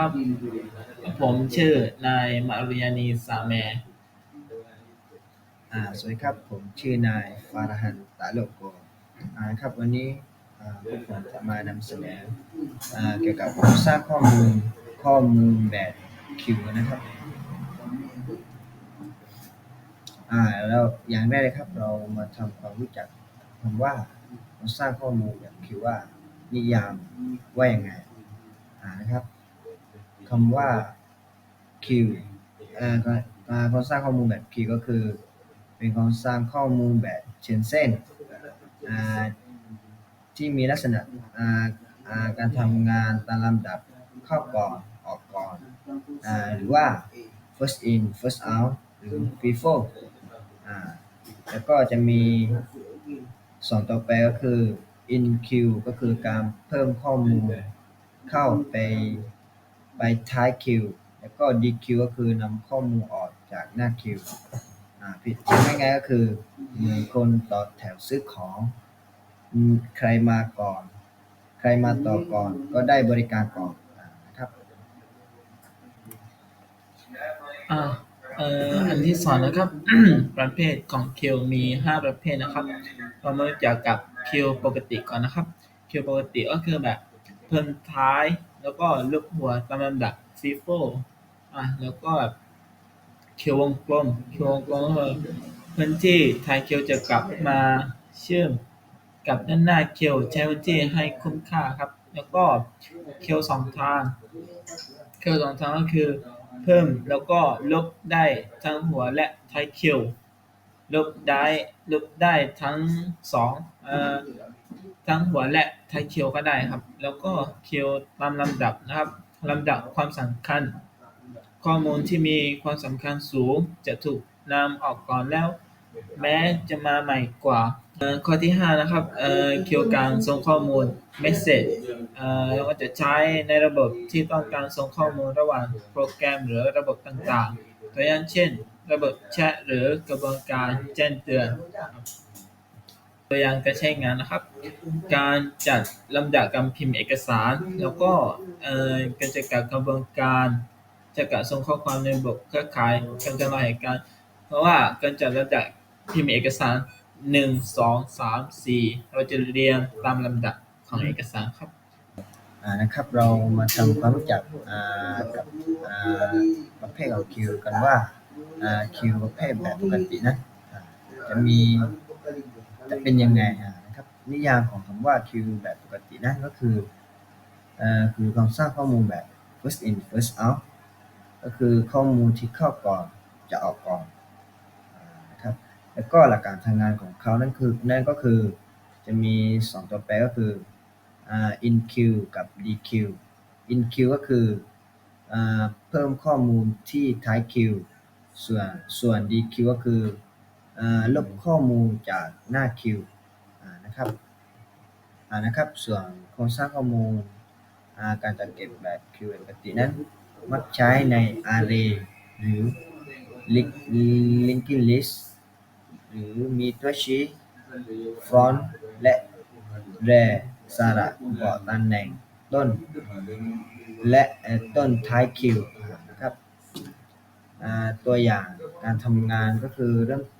ครับ ผมชื่อนายมารุยานีสาแมอ่าสวัสดีครับ ผมชื่อนายฟาราฮันตาโลโกอ่าครับวันนี้อ่าพวกผมจะมานำเสนออ่าเกี่ยวกับโครงสร้างข้อมูลข้อมูลแบบคิวนะครับอ่าแล้วอย่างแรกเลยครับเรามาทำความรู้จักคำว่าโครงสร้างข้อมูลแบบคิวว่านิยามว่าอย่างไงอ่านะครับ คำว่าคิวอ่าก็อ่าโครงสร้างข้อมูลแบบคิวก็คือ เป็นโครงสร้างข้อมูลแบบเชิงเส้นอ่าที่มีลักษณะอ่าอ่าการทำงานตามลำดับเข้าก่อนออกก่อนอ่าหรือว่า first in first out หรือ FIFO อ่าแล้วก็จะมีส่วนต่อไปก็คือ in queue ก็คือการเพิ่มข้อมูลเข้าไป ไปท้าย queue แล้วก็ DQ ก็คือนำข้อมูลออกจากหน้า queue อ่าผิดง่ายๆก็คือเหมือนคนต่อแถวซื้อของ ใครมาก่อน ใครมาต่อก่อนก็ได้บริการก่อนนะครับอ่าเอ่ออันที่สองนะครับ ประเภทของคิวมีห้าประเภทนะครับ เรามารู้จักกับคิวปกติก่อนนะครับคิวปกติก็คือแบบเพิ่มท้าย แล้วก็ลูกหัวตามลำดับฟีโฟอะแล้วก็แบบคิววงกลมคิววงกลมก็คือพื้นที่ท้ายคิวจะกลับมาเชื่อมกับด้านหน้าคิวใช้พื้นที่ให้คุ้มค่าครับ แล้วก็คิวสองทางคิวสองทางก็คือ เพิ่มแล้วก็ลบได้ทั้งหัวและท้ายคิวลบได้ลบได้ทั้งสองเอ่อ ทั้งหัวและท้ายคิวก็ได้ครับ แล้วก็เคิวตามลำดับนะครับลำดับความสำคัญ ข้อมูลที่มีความสำคัญสูงจะถูกนำออกก่อนแล้ว แม้จะมาใหม่กว่าข้อที่ห้านะครับเอ่อคิวการส่งข้อมูล message เราก็จะใช้ในระบบที่ต้องการส่งข้อมูลระหว่างโปรแกรมหรือระบบต่างๆ ตัวอย่างเช่น ระบบแชทหรือกระบวนการแจ้งเตือน ตัวอย่างการใช้งานนะครับ การจัดลำดับการพิมพ์เอกสาร แล้วก็การจัดการกระบวนการจัดการส่งข้อความในระบบเครือข่ายการจำลองเหตุการณ์เพราะว่าการจัดลำดับพิมพ์เอกสารหนึ่งสองสามสี่เราจะเรียงตามลำดับของเอกสารครับอ่านะครับเรามาทำความรู้จักอ่ากับอ่าประเภทของคิวกันว่าอ่าคิวประเภทแบบปกตินะจะมี จะเป็นยังไงนะครับ นิยามของคำว่าคิวแบบปกตินะก็คืออ่าคือการสร้างข้อมูลแบบ first in first out ก็คือข้อมูลที่เข้าก่อนจะออกก่อนนะครับแล้วก็หลักการทำงานของเขานั่นคือนั่นก็คือจะมีสองตัวแปรก็คืออ่า in queue กับ DQ in queue ก็คือเพิ่มข้อมูลที่ท้าย queue ส่วนส่วน DQ ก็คือ ลบข้อมูลจากหน้า queue อ่านะครับนะครับ ส่วนโครงสร้างข้อมูลการจัดเก็บแบบ queue ปกตินั้น มักใช้ใน array หรือ linking list หรือมีตัวชี้ front และ rear สาระบอกตำแหน่งต้น และต้นท้ายคิวนะครับตัวอย่างการทำงานก็คือเริ่มอ่า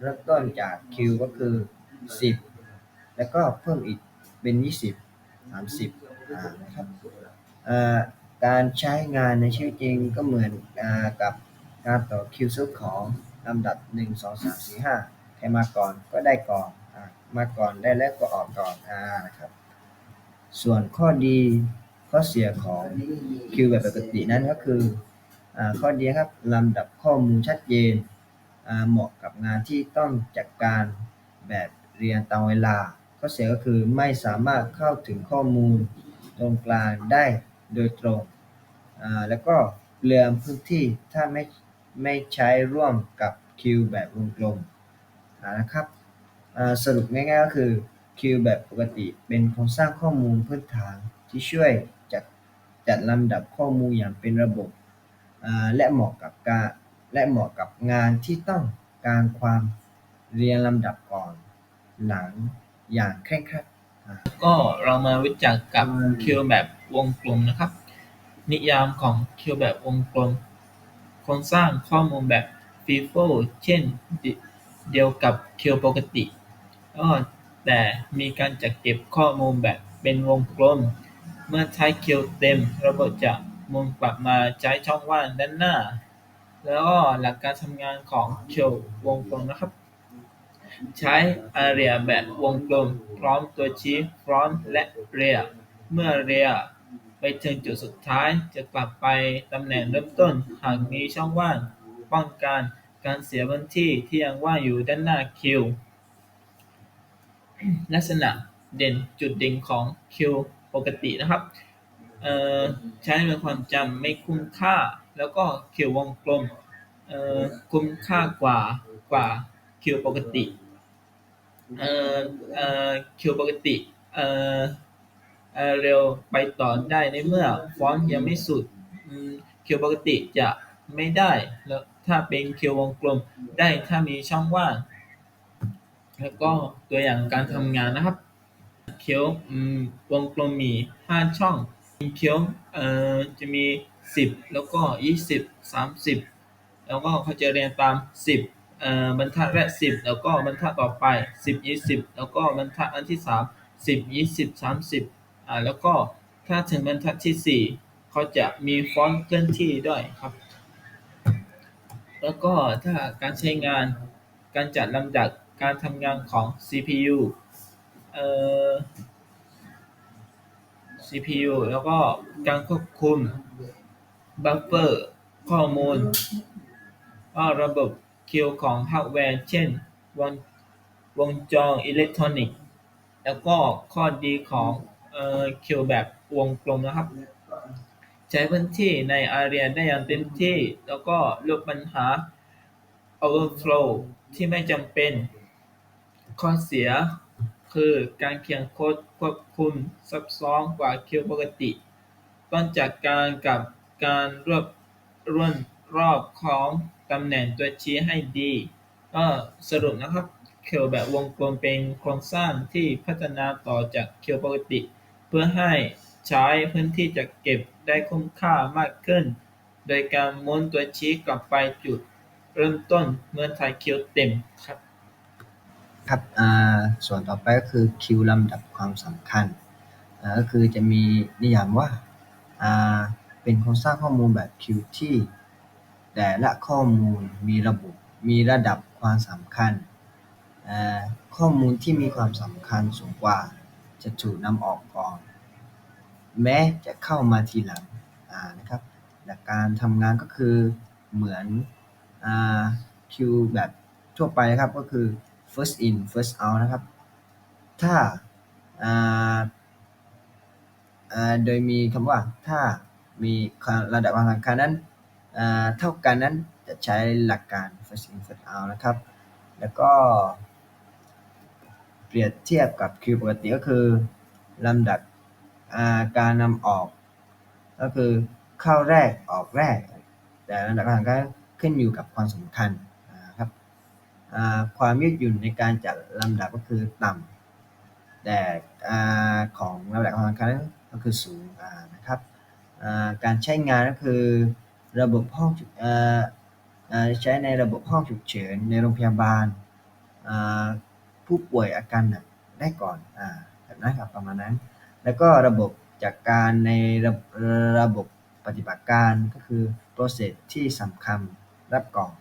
เริ่มต้นจากคิวก็คือ 10 แล้วก็เพิ่มอีกเป็น 20 30อ่านะครับการใช้งานในชีวิตจริงก็เหมือนอกับการต่อคิวซื้อของลำดับ 1 2 3 4 5 ใครมาก่อนก็ได้ก่อนอมาก่อนได้แล้วก็ออกก่อนอานะครับ ส่วนข้อดีข้อเสียของคิวแบบปกตินั้นก็คืออ่าข้อดีครับลำดับข้อมูลชัดเจน เหมาะกับงานที่ต้องจัดการแบบเรียนตามเวลา ข้อเสียก็คือไม่สามารถเข้าถึงข้อมูลตรงกลางได้โดยตรง แล้วก็เปลืองพื้นที่ถ้าไม่ไม่ใช้ร่วมกับคิวแบบวงกลมนะครับสรุปง่ายๆก็คือคิวแบบปกติเป็นโครงสร้างข้อมูลพื้นฐานที่ช่วยจัดจัดลำดับข้อมูลอย่างเป็นระบบและเหมาะกับการ และเหมาะกับงานที่ต้องการความเรียงลำดับก่อนหลังอย่างเคร่งครัด ก็เรามารู้จักกับคิวแบบวงกลมนะครับ นิยามของคิวแบบวงกลม โครงสร้างข้อมูลแบบ FIFO เช่นเดียวกับคิวปกติแต่มีการจัดเก็บข้อมูลแบบเป็นวงกลม เมื่อใช้คิวเต็ม ระบบจะมุนกลับมาใช้ช่องว่างด้านหน้า แล้วก็หลักการทำงานของคิววงกลมนะครับ ใช้ area แบบวงกลม พร้อมตัวชี้ front และ rear เมื่อ rear ไปถึงจุดสุดท้ายจะกลับไปตำแหน่งเริ่มต้น หากมีช่องว่างป้องกันการเสียพื้นที่ที่ยังว่างอยู่ด้านหน้าคิวลักษณะเด่นจุดเด่นของคิวปกตินะครับใช้ในความจำไม่คุ้มค่า แล้วก็คิววงกลมเอ่อคุ้มค่ากว่ากว่าคิวปกติเอ่อเอ่อคิวปกติเอ่อเอ่อเร็วไปต่อได้ในเมื่อฟอนต์ยังไม่สุดอืมคิวปกติจะไม่ได้แล้วถ้าเป็นคิววงกลมได้ถ้ามีช่องว่าง แล้วก็ตัวอย่างการทำงานนะครับคิวอืมวงกลมมี 5 ช่องคิวเอ่อจะมี 10แล้วก็20 30แล้วก็เขาจะเรียงตาม10เอ่อบรรทัดแรก10แล้วก็บรรทัดต่อไป10 20แล้วก็บรรทัดอันที่3 10 20 30อ่าแล้วก็ถ้าถึงบรรทัดที่4เขาจะมีฟอนต์เคลื่อนที่ด้วยครับ แล้วก็ถ้าการใช้งานการจัดลำดับการทำงานของ CPU เอ่อ CPU แล้วก็การควบคุม บัฟเฟอร์ข้อมูลระบบคิวของฮาร์ดแวร์ เช่นวงวงจรอิเล็กทรอนิกส์ แล้วก็ข้อดีของคิวแบบวงกลมนะครับ ใช้พื้นที่ใน area ได้อย่างเต็มที่ แล้วก็ลดปัญหา overflow ที่ไม่จำเป็น ข้อเสียคือการเขียนโค้ดควบคุมซับซ้อนกว่าคิวปกติ ต้องจัดการกับ การรวบรวนรอบของตำแหน่งตัวชี้ให้ดี ก็สรุปนะครับคิวแบบวงกลมเป็นโครงสร้างที่พัฒนาต่อจากคิวปกติ เพื่อให้ใช้พื้นที่จัดเก็บได้คุ้มค่ามากขึ้น โดยการหมุนตัวชี้กลับไปจุดเริ่มต้นเมื่อใช้คิวเต็มครับ ครับส่วนต่อไปก็คือคิวลำดับความสำคัญก็คือจะมีนิยามว่า เป็นโครงสร้างข้อมูลแบบคิวที่แต่ละข้อมูลมีระบบมีระดับความสำคัญ ข้อมูลที่มีความสำคัญสูงกว่าจะถูกนำออกก่อน แม้จะเข้ามาทีหลังนะครับหลักการทำงานก็คือเหมือนอ่าคิวแบบทั่วไปนะครับก็คือ first in first out นะครับ ถ้าโดยมีคำว่าถ้า มีระดับความสำคัญนั้นเท่ากันนั้นจะใช้หลักการ first in first out นะครับ แล้วก็ เปรียบเทียบกับคิวปกติก็คือลำดับการนำออก ก็คือเข้าแรกออกแรก แต่ลำดับความสำคัญขึ้นอยู่กับความสำคัญนะครับความยืดหยุ่นในการจัดลำดับก็คือต่ำแต่ของลำดับความสำคัญก็คือสูงนะครับ การใช้งานก็คือระบบห้องใช้ในระบบห้องฉุกเฉินในโรงพยาบาลผู้ป่วยอาการหนักได้ก่อนอแบบนั้นครับประมาณนั้น แล้วก็ระบบจัดการในระระบบปฏิบัติการก็คือ process ที่สำคัญรับก่อน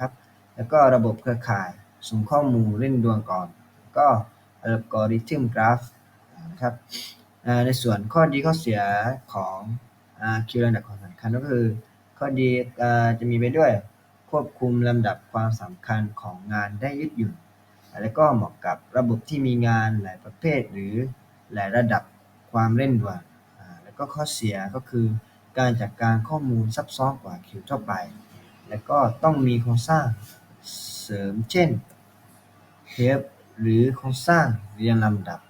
ครับ แล้วก็ระบบเครือข่ายส่งข้อมูลเร่งด่วนก่อน ก็ algorithm graph นะครับ ในส่วนข้อดีข้อเสียของคิวลำดับความสำคัญก็คือ ข้อดีจะมีไปด้วยควบคุมลำดับความสำคัญของงานได้ยืดหยุ่น แล้วก็เหมาะกับระบบที่มีงานหลายประเภท หรือหลายระดับความเร่งด่วนแล้วก็ข้อเสียก็คือ การจัดการข้อมูลซับซ้อนกว่าคิวทั่วไป แล้วก็ต้องมีโครงสร้างเสริมเช่น Help หรือโครงสร้างเรียงลำดับ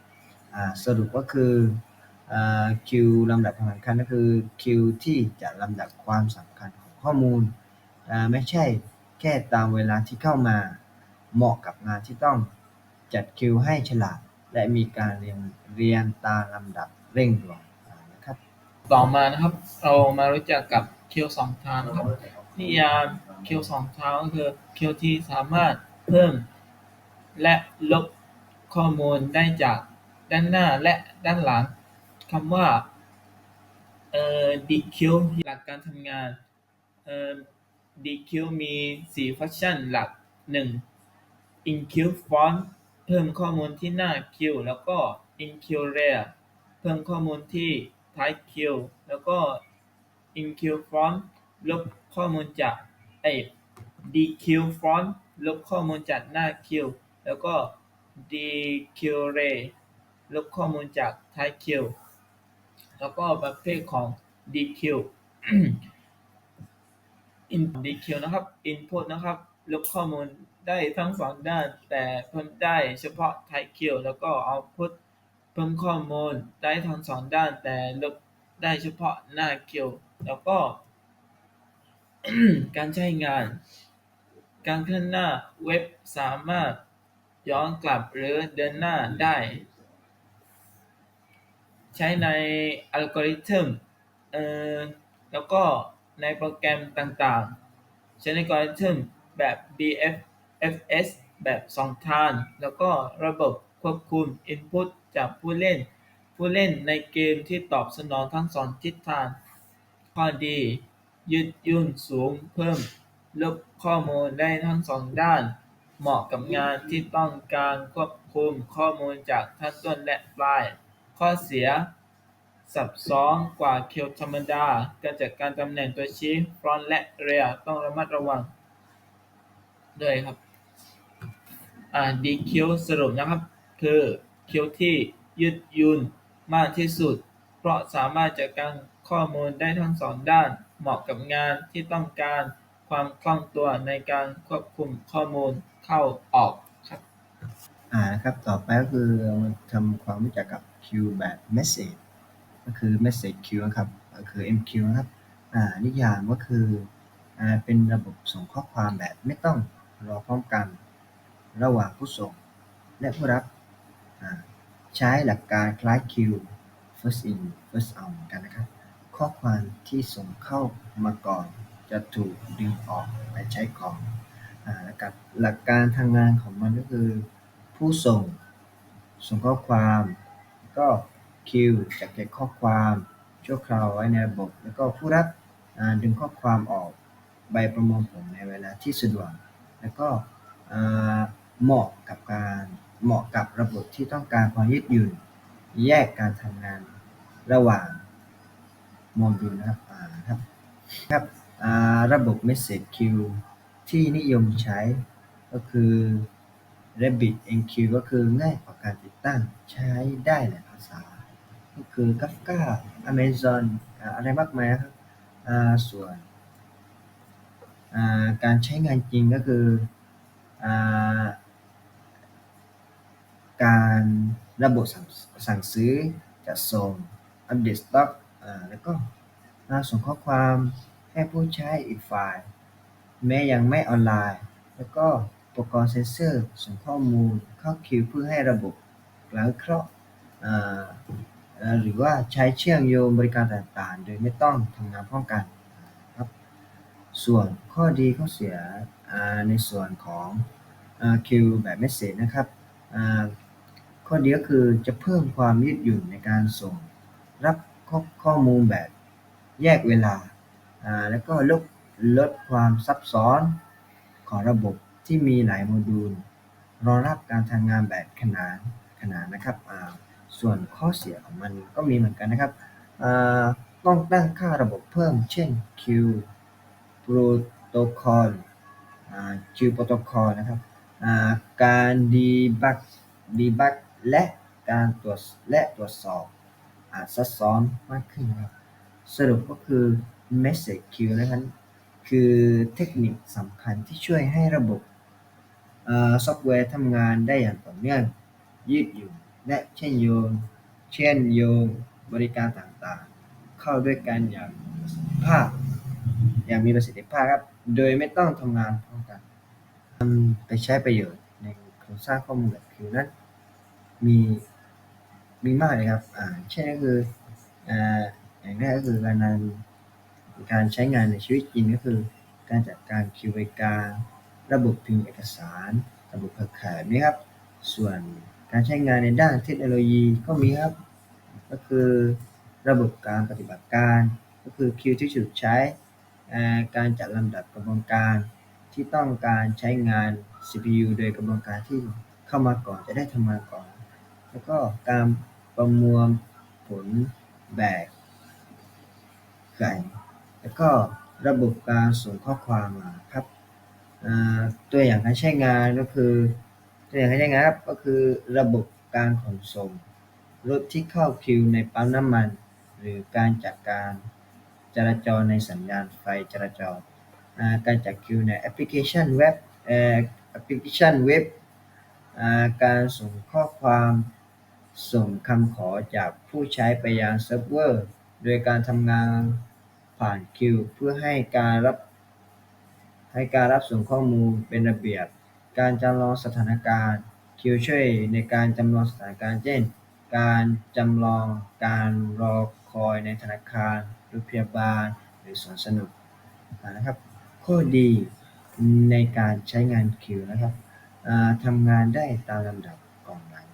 สรุปก็คือคิวลำดับความสำคัญก็คือคิวที่จะลำดับความสำคัญของข้อมูล ไม่ใช่แค่ตามเวลาที่เข้ามา เหมาะกับงานที่ต้องจัดคิวให้ฉลาด และมีการเรียงเรียงตามลำดับเร่งด่วนนะครับ ต่อมานะครับ เรามารู้จักกับคียวสองทางนะครับนิยามคียวสองทางก็คือคียวที่สามารถเพิ่มและลบข้อมูลได้จาก ด้านหน้าและด้านหลัง คำว่า เอ่อ DQ หลักการทำงาน เอ่อ DQ มี 4 ฟังก์ชันหลัก 1. i n c u ค font เพิ่มข้อมูลที่หน้าคิวแล้วก็ include layer เพิ่มข้อมูลที่ท้ายคิวแล้วก็ i n c u font ลบข้อมูลจากไอ้ DQ font ลบข้อมูลจากหน้าคิวแล้วก็ DQ layer ลบข้อมูลจากท้ายคิวแล้วก็ประเภทของ DQ in DQ นะครับ input นะครับ ลบข้อมูลได้ทั้งสองด้าน แต่เพิ่มได้เฉพาะท้ายคิวแล้วก็ output เพิ่มข้อมูลได้ทั้งสองด้าน แต่ลบได้เฉพาะหน้าคิวแล้วก็ การใช้งาน การเคลื่อนหน้าเว็บสามารถย้อนกลับหรือเดินหน้าได้ ใช้ในอัลกอริทึม เอ่อ แล้วก็ในโปรแกรมต่างๆ ใช้ในอัลกอริทึมแบบ BFFS แบบสองทาง แล้วก็ระบบควบคุม Input จากผู้เล่น ผู้เล่นในเกมที่ตอบสนองทั้งสองทิศทาง ข้อดี ยืดยุ่นสูงเพิ่ม ลบข้อมูลได้ทั้งสองด้าน เหมาะกับงานที่ต้องการควบคุมข้อมูลจากทั้งต้นและปลาย ข้อเสียซับซ้อนกว่าเคียวธรรมดา การจัดการตำแหน่งตัวชี้ฟรอนและเรียต้องระมัดระวังด้วยครับ อ่า DQ สรุปนะครับ คือคิวที่ยืดยุ่นมากที่สุด เพราะสามารถจัดการข้อมูลได้ทั้งสองด้าน เหมาะกับงานที่ต้องการความคล่องตัวในการควบคุมข้อมูลเข้าออกครับ อ่านะครับ ต่อไปก็คือเรามาทำความรู้จักกับ queue แบบ message ก็คือ message queue นะครับก็คือ MQ นะครับอ่านิยามก็คืออ่าเป็นระบบส่งข้อความแบบไม่ต้องรอพร้อมกัน ระหว่างผู้ส่ง และผู้รับอ่าใช้หลักการคล้าย queue first in first out กันนะครับ ข้อความที่ส่งเข้ามาก่อน จะถูกดึงออกไปใช้ก่อนอ่าแล้วกับหลักการทางงานของมันก็คือ ผู้ส่งส่งข้อความ ก็คิวจัดเก็บข้อความชั่วคราวไว้ในระบบ แล้วก็ผู้รับดึงข้อความออกใบประมวลผลในเวลาที่สะดวก แล้วก็เหมาะกับการเหมาะกับระบบที่ต้องการความยืดหยุ่น แยกการทำงานระหว่างโมดูลนะครับครับครับระบบ Message Queue ที่นิยมใช้ก็คือ Rabbit MQ ก็คือง่ายกว่าการติดตั้ง ใช้ได้หลายภาษา ก็คือ Kafka Amazon อะไรมากมายนะครับส่วนการใช้งานจริงก็คืออการระบบสั่งสั่งซื้อจัดส่งอัปเดตสต็อกแล้วก็ส่งข้อความให้ผู้ใช้อีกฝ่าย แม้ยังไม่ออนไลน์ แล้วก็ ปกรณ์เซ็นเซอร์ ส่งข้อมูลเข้าคิวเพื่อให้ระบบล้างเคราะห์หรือว่าใช้เชื่อมโยงบริการต่างๆ โดยไม่ต้องทำงานพร้อมกันครับส่วนข้อดีข้อเสียในส่วนของคิวแบบเมสเซจนะครับข้อดีก็คือจะเพิ่มความยืดหยุ่นในการส่งรับข้อข้อมูลแบบแยกเวลาอ่าแล้วก็ลดลดความซับซ้อนของระบบ ที่มีหลายโมดูล รองรับการทำงานแบบขนานขนานนะครับ ส่วนข้อเสียของมันก็มีเหมือนกันนะครับ ต้องตั้งค่าระบบเพิ่ม เช่น Queue Protocol Queue Protocol นะครับการ debug debug และการตรวจและตรวจสอบอาจซับซ้อนมากขึ้นนะครับ สรุปก็คือ Message Queue นะครับ คือเทคนิคสำคัญที่ช่วยให้ระบบ ซอฟต์แวร์ทำงานได้อย่างต่อเนื่อง ยืดหยุ่น และเชื่อมโยง เชื่อมโยงบริการต่างๆ เข้าด้วยกันอย่างภาพ อย่างมีประสิทธิภาพครับ โดยไม่ต้องทำงานพร้อมกันนำไปใช้ประโยชน์ในโครงสร้างข้อมูลแบบคิวนั้นมีมีมากเลยครับ อ่า เช่นก็คืออ่าอย่างแรกก็คือการนำการใช้งานในชีวิตจริงก็คือ การจัดการคิวบริการ ระบบพิมพ์เอกสาร ระบบเครือข่ายนะครับ ส่วนการใช้งานในด้านเทคโนโลยีก็มีครับ ก็คือระบบการปฏิบัติการ ก็คือคิวที่ถูกใช้ การจัดลำดับกระบวนการที่ต้องการใช้งาน CPU โดยกระบวนการที่เข้ามาก่อนจะได้ทำงานก่อน แล้วก็การประมวลผลแบบไก่แล้วก็ระบบการส่งข้อความมาครับ ตัวอย่างการใช้งานก็คือ ตัวอย่างการใช้งานครับก็คือระบบการขนส่งรถที่เข้าคิวในปั๊มน้ำมัน หรือการจัดการจราจรในสัญญาณไฟจราจร การจัดคิวในแอปพลิเคชันเว็บแอปพลิเคชันเว็บการส่งข้อความส่งคำขอจากผู้ใช้ไปยังเซิร์ฟเวอร์ โดยการทำงานผ่านคิว เพื่อให้การรับ ให้การรับส่งข้อมูลเป็นระเบียบ การจำลองสถานการณ์คิวช่วยในการจำลองสถานการณ์ เช่น การจำลองการรอคอยในธนาคาร โรงพยาบาล หรือสวนสนุกนะครับ ข้อดีในการใช้งานคิวนะครับอ่าทำงานได้ตามลำดับก่อนหลัง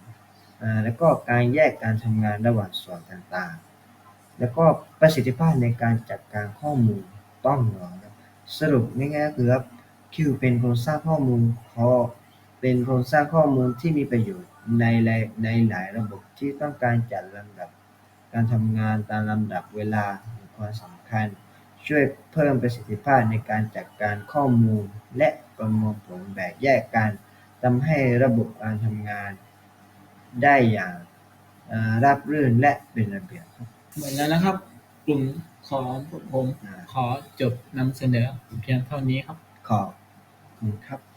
แล้วก็การแยกการทำงานระหว่างส่วนต่างๆ แล้วก็ประสิทธิภาพในการจัดการข้อมูลต้องรอครับ สรุปง่ายๆก็คือครับคิวเป็นโครงสร้างข้อมูลพอเป็นโครงสร้างข้อมูลที่มีประโยชน์ในหลายในหลายระบบที่ต้องการจัดลำดับ การทำงานตามลำดับเวลามีความสำคัญ ช่วยเพิ่มประสิทธิภาพในการจัดการข้อมูล และประมวลผลแบบแยกกันทำให้ระบบการทำงานได้อย่างราบรื่นและเป็นระเบียบครับหมดแล้วนะครับ กลุ่ม ของผมอ่าขอจบนำเสนอเพียงเท่านี้ครับ ขอบคุณครับ